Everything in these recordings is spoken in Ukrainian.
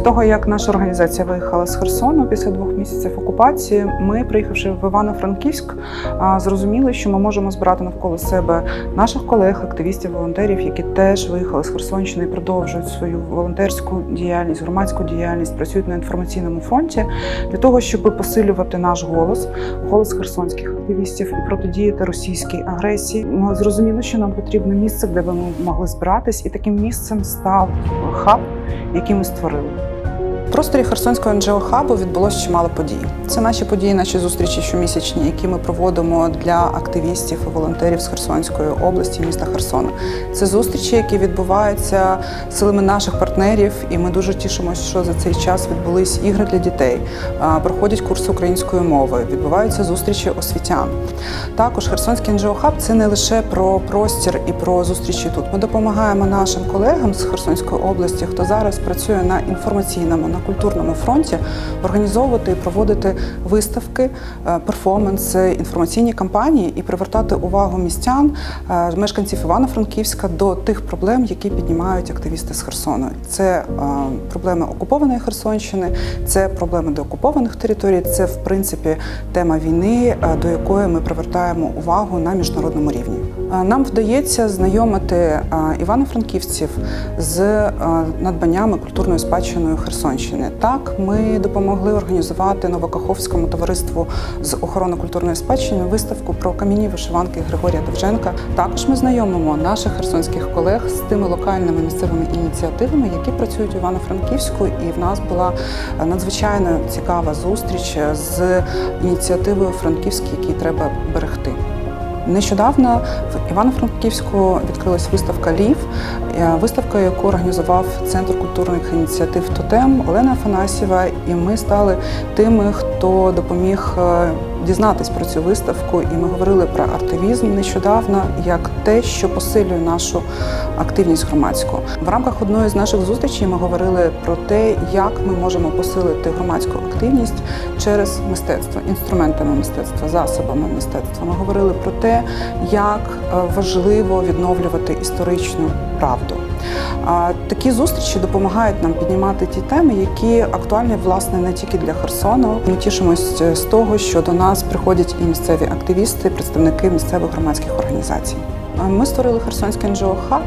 того, як наша організація виїхала з Херсону після двох місяців окупації, ми, приїхавши в Івано-Франківськ, зрозуміли, що ми можемо збирати навколо себе наших колег, активістів, волонтерів, які теж виїхали з Херсонщини і продовжують свою волонтерську діяльність, громадську діяльність, працюють на інформаційному фронті для того, щоб посилювати наш голос, голос херсонських активістів і протидіяти російській агресії. Ми зрозуміли, що нам потрібно місце, де би ми могли збиратись, і таким місцем став хаб, який ми створили. В просторі Херсонського НГО хабу відбулося чимало подій. Це наші події, наші зустрічі щомісячні, які ми проводимо для активістів і волонтерів з Херсонської області, міста Херсона. Це зустрічі, які відбуваються силами наших партнерів, і ми дуже тішимося, що за цей час відбулись ігри для дітей, проходять курси української мови, відбуваються зустрічі освітян. Також Херсонський НГО хаб це не лише про простір і про зустрічі тут. Ми допомагаємо нашим колегам з Херсонської області, хто зараз працює на інформаційному, на культурному фронті, організовувати і проводити виставки, е, перформанси, інформаційні кампанії і привертати увагу містян, е, мешканців Івано-Франківська до тих проблем, які піднімають активісти з Херсону. Це е, проблеми окупованої Херсонщини, це проблеми деокупованих територій. Це в принципі тема війни, до якої ми привертаємо увагу на міжнародному рівні. Е, Нам вдається знайомити е, івано-франківців з е, надбаннями культурною спадщиною Херсонщини. Так, ми допомогли організувати Новокаховському товариству з охорони культурної спадщини виставку про кам'яні вишиванки Григорія Довженка. Також ми знайомимо наших херсонських колег з тими локальними місцевими ініціативами, які працюють у Івано-Франківську. І в нас була надзвичайно цікава зустріч з ініціативою Франківській, якій треба берегти. Нещодавно в Івано-Франківську відкрилась виставка Лів, е, виставка, яку організував Центр культурних ініціатив Тотем Олена Афанасьєва. І ми стали тими, хто допоміг е, дізнатись про цю виставку. І ми говорили про артивізм нещодавно як те, що посилює нашу активність громадську. В рамках одної з наших зустрічей ми говорили про те, як ми можемо посилити громадську активність через мистецтво, інструментами мистецтва, засобами мистецтва. Ми говорили про те, як е, важливо відновлювати історичну правду. Такі зустрічі допомагають нам піднімати ті теми, які актуальні власне не тільки для Херсону. Ми тішимось з того, що до нас приходять і місцеві активісти, представники місцевих громадських організацій. Ми створили Херсонський НЖО хаб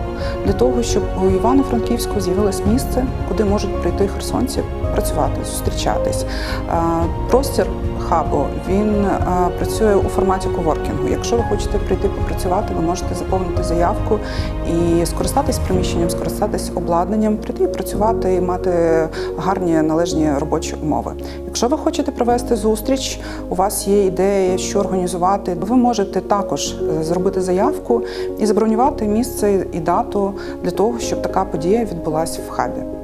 для того, щоб у Івано-Франківську з'явилось місце, куди можуть прийти херсонці працювати, зустрічатись. Простір хабу він а, працює у форматі коворкінгу. Якщо ви хочете прийти попрацювати, ви можете заповнити заявку і скористатись приміщенням, скористатись обладнанням, прийти і працювати і мати гарні належні робочі умови. Якщо ви хочете провести зустріч, у вас є ідея, що організувати, ви можете також е, зробити заявку і забронювати місце і дату для того, щоб така подія відбулася в хабі.